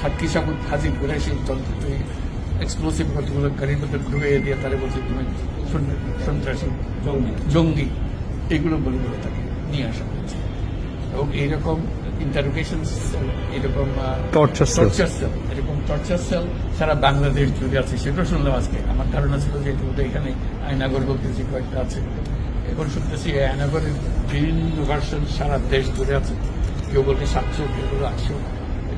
সাবুত হাজির করে সেই যন্ত্র এক্সপ্লোসিভ কতগুলো গাড়ির মধ্যে দিয়ে তারা বলছে তুমি সন্ত্রাসী জঙ্গি জঙ্গি এগুলো বলে বলে তাকে নিয়ে আসা হয়েছে এবং এইরকম ইন্টারোগেশন এরকম Torture cell. টর্চার সেল এরকম টর্চার সেল সারা বাংলাদেশ জুড়ে আছে সেটাও শুনলাম আজকে আমার ধারণা ছিল যে এটা এখানে আয়নাগর বলতেছি কয়েকটা আছে এখন শুনতেছি আয়নাগরের বিভিন্ন ভার্সন সারা দেশ জুড়ে আছে কেউ বলতে সাতশো কেউ বলে আটশো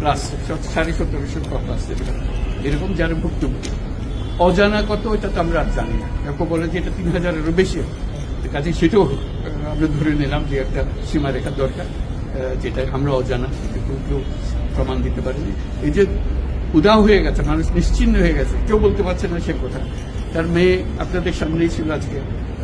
প্লাস এরকম যারা ভুক্তভোগী অজানা কত তো আমরা আর জানি না। কেউ বলে যে এটা তিন হাজারেরও বেশি। কাজে সেটাও আমরা ধরে নিলাম যে একটা সীমারেখা দরকার যেটা আমরা অজানা কেউ প্রমাণ দিতে পারেনি। এই যে উদাও হয়ে গেছে, মানুষ নিশ্চিন্ন হয়ে গেছে, কেউ বলতে পারছে না সে কথা। তার মেয়ে আপনাদের সামনেই ছিল আজকে।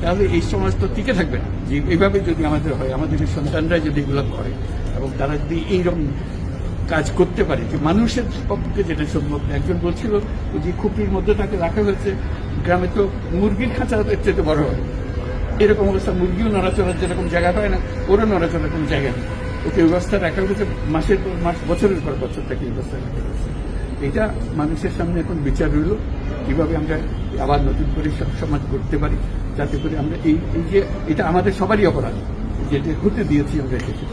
তাহলে এই সমাজ তো টিকে থাকবে না। যে এইভাবে যদি আমাদের হয়, আমাদের সন্তানরা যদি এগুলো করে এবং তারা যদি এইরকম কাজ করতে পারে, যে মানুষের পক্ষে যেটা সম্ভব। একজন বলছিল যে খুপির মধ্যে তাকে রাখা হয়েছে, গ্রামে তো মুরগির খাঁচা চেয়ে বড় হয়। এরকম অবস্থা, মুরগিও নড়াচড়ার যেরকম জায়গা হয় না, ওরও নড়াচড়ার কোনো জায়গা নেই। ওকে ব্যবস্থা রাখা হয়েছে মাসের পর মাস, বছরের পর বছর তাকে ব্যবস্থা রাখা হয়েছে। এটা মানুষের সামনে এখন বিচার রইল কীভাবে আমরা আবার নতুন করে সমাজ করতে পারি, যাতে করে আমরা এই এই যে, এটা আমাদের সবারই অপরাধ, যেটা হতে দিয়েছি আমরা এসেছি।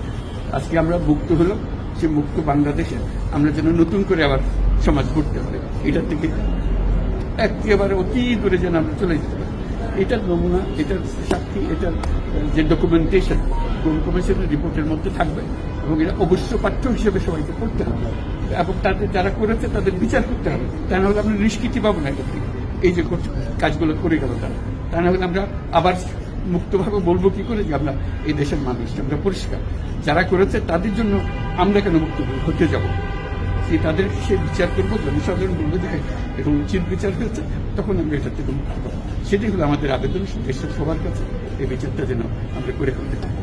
আজকে আমরা মুক্ত হলাম, সে মুক্ত বাংলাদেশে আমরা যেন নতুন করে আবার সমাজ করতে পারি। এটার থেকে একেবারে অতি দূরে যেন আমরা চলে যেতে পারি। এটার নমুনা, এটার সাক্ষী, এটার যে ডকুমেন্টেশন কোন কমিশনের রিপোর্টের মধ্যে থাকবে এবং এটা অবশ্য পাঠ্য হিসেবে সবাইকে পড়তে হবে। এবং তাদের যারা করেছে, তাদের বিচার করতে হবে। তা না হলে আমরা নিষ্কৃতি পাবো না এটার থেকে। এই যে কাজগুলো করে গেল তারা। তা না হলে আমরা আবার মুক্তভাবে বলব কি করে যে আমরা এই দেশের মানুষ, আমরা পরিষ্কার। যারা করেছে, তাদের জন্য আমরা কেন মুক্ত হতে যাব? সে তাদের সে বিচার করব জনসাধারণ বলবে যে এখন উচিত বিচার হয়েছে, তখন আমরা এটা থেকে মুক্ত পাবো সেটাই হলো আমাদের আবেদন, দেশের সবার কাছে এই বিচারটা যেন আমরা করে করতে পারি।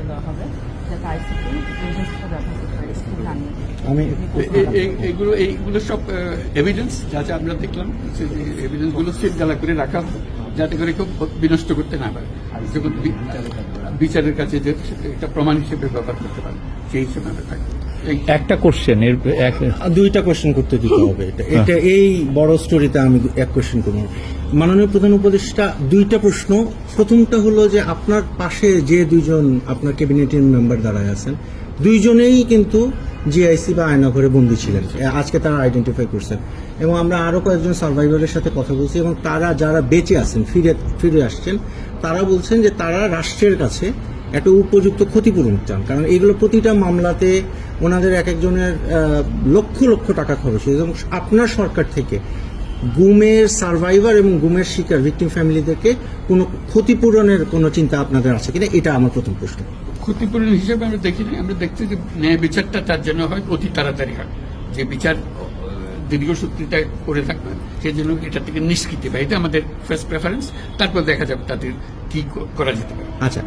দেওয়া হবে যাতে আইসিটি এজেন্সিটা ব্যবহার করতে পারে স্কুল আমি এ- এ- এ- এগুলো এইগুলো সব এভিডেন্স যা যা আমরা দেখলাম এভিডেন্সগুলো সিলগালা করে রাখা যাতে করে কেউ বিনষ্ট করতে না পারে। যখন বিচারের কাছে যে একটা প্রমাণ হিসেবে ব্যবহার করতে পারে সেই হিসেবে আমরা থাকব এই একটা কোশ্চেন এর এক দুইটা কোশ্চেন করতে দিতে হবে। এটা এটা এই বড় স্টোরিতে আমি এক কোশ্চেন করব। মাননীয় প্রধান উপদেষ্টা, দুইটা প্রশ্ন। প্রথমটা হলো যে আপনার পাশে যে দুইজন আপনার ক্যাবিনেটের মেম্বার দাঁড়ায় আছেন, দুইজনেই কিন্তু জিআইসি বা আয়নাঘরে বন্দী ছিলেন। আজকে তারা আইডেন্টিফাই করছেন। এবং আমরা আরও কয়েকজন সার্ভাইভারের সাথে কথা বলছি এবং তারা যারা বেঁচে আছেন, ফিরে ফিরে আসছেন, তারা বলছেন যে তারা রাষ্ট্রের কাছে একটা উপযুক্ত ক্ষতিপূরণ চান। কারণ এগুলো প্রতিটা মামলাতে ওনাদের এক একজনের লক্ষ লক্ষ টাকা খরচ হয়েছে। এবং আপনার সরকার থেকে গুমের সার্ভাইভার এবং গুমের শিকার ভিকটিম ফ্যামিলিদেরকে কোনো ক্ষতিপূরণের কোনো চিন্তা আপনাদের আছে কিনা? এটা আমার প্রথম প্রশ্ন। ক্ষতিপূরণ হিসেবে আমরা দেখিনি। আমরা দেখছি যে ন্যায় বিচারটা তার জন্য হয় অতি তাড়াতাড়ি হয়। যে বিচার দীর্ঘসূত্রিতা করে থাকবে সেই জন্য এটা থেকে নিষ্কৃতি পায় এটা আমাদের ফার্স্ট প্রেফারেন্স তারপর দেখা যাবে তাদের কি করা যেতে পারে। আচ্ছা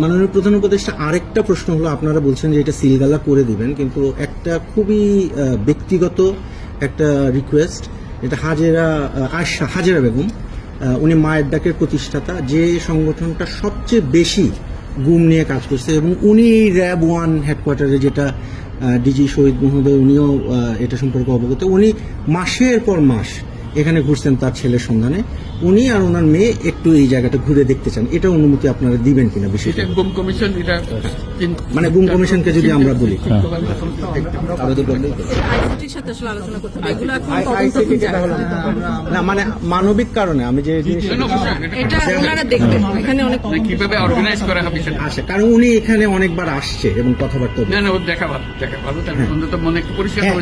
মাননীয় প্রধান উপদেষ্টা আরেকটা প্রশ্ন হলো আপনারা বলছেন যে এটা সিলগালা করে দিবেন কিন্তু একটা খুবই ব্যক্তিগত একটা রিকোয়েস্ট এটা হাজেরা আয়শা হাজেরা বেগম উনি মায়ের ডাকের প্রতিষ্ঠাতা যে সংগঠনটা সবচেয়ে বেশি গুম নিয়ে কাজ করছে এবং উনি এই র্যাব ওয়ান হেডকোয়ার্টারে যেটা ডিজি শহীদ মহোদয় উনিও এটা সম্পর্কে অবগত। উনি মাসের পর মাস এখানে ঘুরছেন তার ছেলের সন্ধানে। উনি আর ওনার মেয়ে একটু এই জায়গাটা ঘুরে দেখতে চান। এটা অনুমতি আপনারা দিবেন কিনা বিশেষ গুম কমিশন এটা মানে গুম কমিশনকে যদি আমরা বলি। না মানে মানবিক কারণে আমি যে অনেক মানে কীভাবে অর্গানাইজ করা হবে আসে কারণ উনি এখানে অনেকবার আসছে এবং কথাবার্তা না না দেখা ভালো দেখা ভালো। তার মনে পরিষ্কার হ্যাঁ,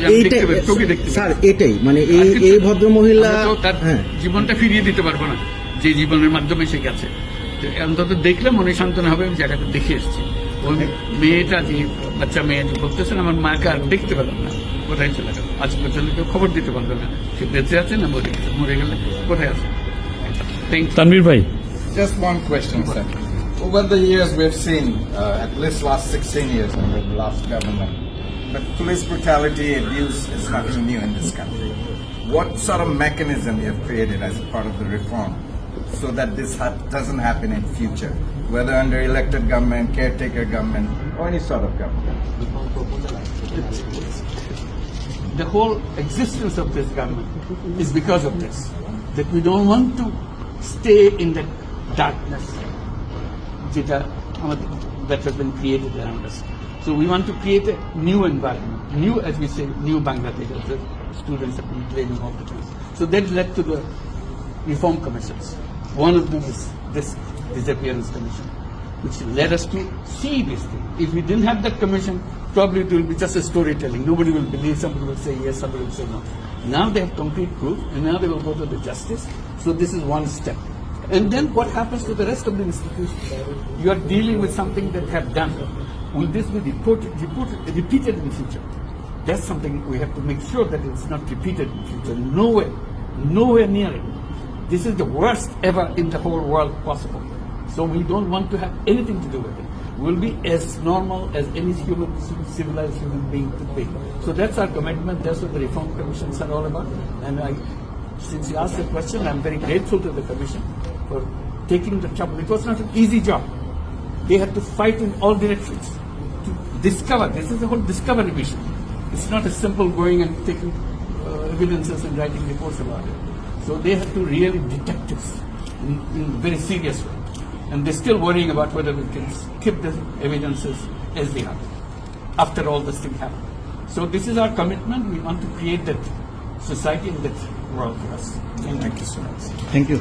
স্যার এটাই মানে এই এই না। ভদ্র মহিলা তার হ্যাঁ। জীবনটা ফিরিয়ে দিতে পারব না যে জীবনের মাধ্যমে সে গেছে। অন্তত দেখলে মনে সান্ত্বনা হবে আমি জায়গাটা দেখে এসেছি। ওই মেয়েটা যে বাচ্চা মেয়ে যে বলতেছেন আমার মাকে আর দেখতে পেলাম না কোথায় চলে গেল আজ পর্যন্ত কেউ খবর দিতে পারলো না সে বেঁচে আছে না মরে গেছে মরে গেলে কোথায় আছে থ্যাংক তানভীর ভাই Just one question, sir. Over the years, we've seen, uh, at least last 16 years under the last government, but police brutality, abuse is nothing new in this country. What sort of mechanism you have created as a part of the reform so that this ha doesn't happen in future, whether under elected government, caretaker government, or any sort of government. The whole existence of this government is because of this, that we don't want to stay in the darkness that has been created around us. So we want to create a new environment, new, as we say, new Bangladesh, the students have been claiming all the time. So that led to the reform commissions. One of them is this disappearance commission, which led us to see this thing. If we didn't have that commission, probably it will be just a storytelling. Nobody will believe, somebody will say yes, somebody will say no. Now they have concrete proof, and now they will go to the justice. So this is one step. And then what happens to the rest of the institutions? You are dealing with something that have done. Will this be reported, reported, repeated in the future? That's something we have to make sure that it's not repeated in the future. Nowhere, nowhere near it. This is the worst ever in the whole world possible. So we don't want to have anything to do with it. We'll be as normal as any human, civilized human being could be. So that's our commitment. That's what the reform commissions are all about. And I, since you asked the question, I'm very grateful to the commission for taking the trouble. It was not an easy job. They had to fight in all directions to discover. This is the whole discovery mission. It's not a simple going and taking uh, evidences and writing reports about it. So they have to really detect this in, in very serious way. And they're still worrying about whether we can keep the evidences as they are after all this thing happened. So this is our commitment. We want to create that society in that world for us. Thank, Thank you so much. Thank you.